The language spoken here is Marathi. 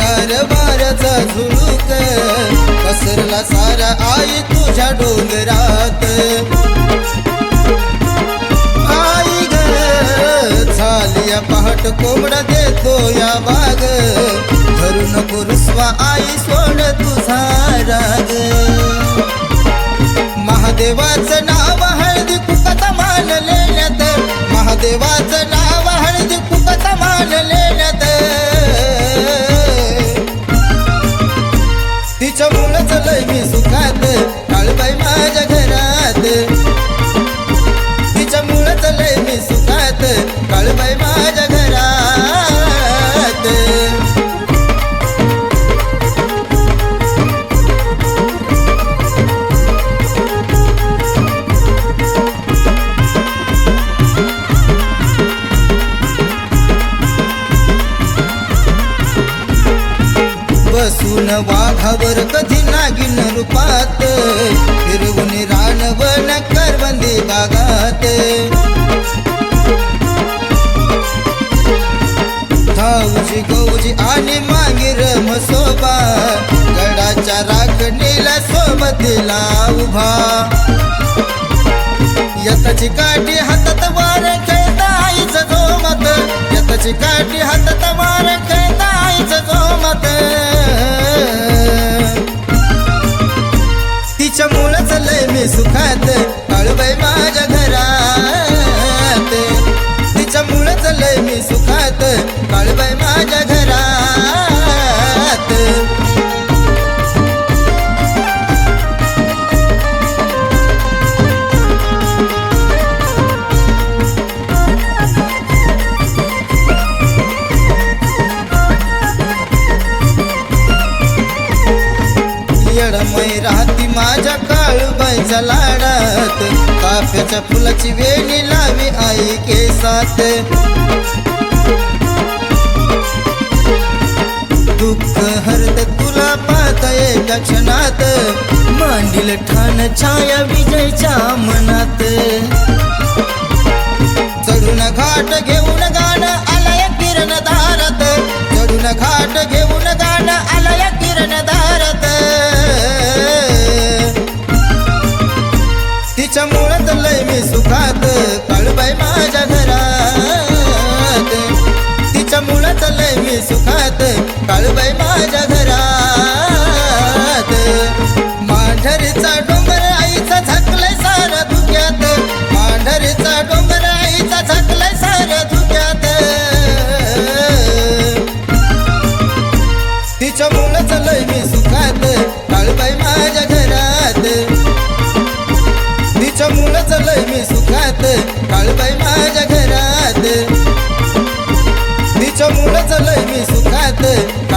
गार वाऱ्याचा झुळूक. पसरला सारा आई तुझ्या डोंगरात. आई ग झालिया पहाट कोंबडा देतो या बाग धरू नको रुसवा आई सोड तुझा राग. महादेवाचं नाव हळदी कुकत मानलेल्यात महादेवाचं नाव बसून वाघावर कधी नागिन रूपात? फिरवून रानवन करवंदी बागात. धाऊजी गौजी आणि मागीर मसोबा गडाच्या राखणीला सोबतीला उभा. यताची काठी हातात मी सुखात काळबाई माझ्या घरात. येडमय राहती माझ्या काळूबाईच्या लाड काफ्याच्या फुलाची वेणी लावी आई केसात दुःख हरत तुला पाहता एका क्षणात. मांडील ठाण छाया विजयच्या मनात. 对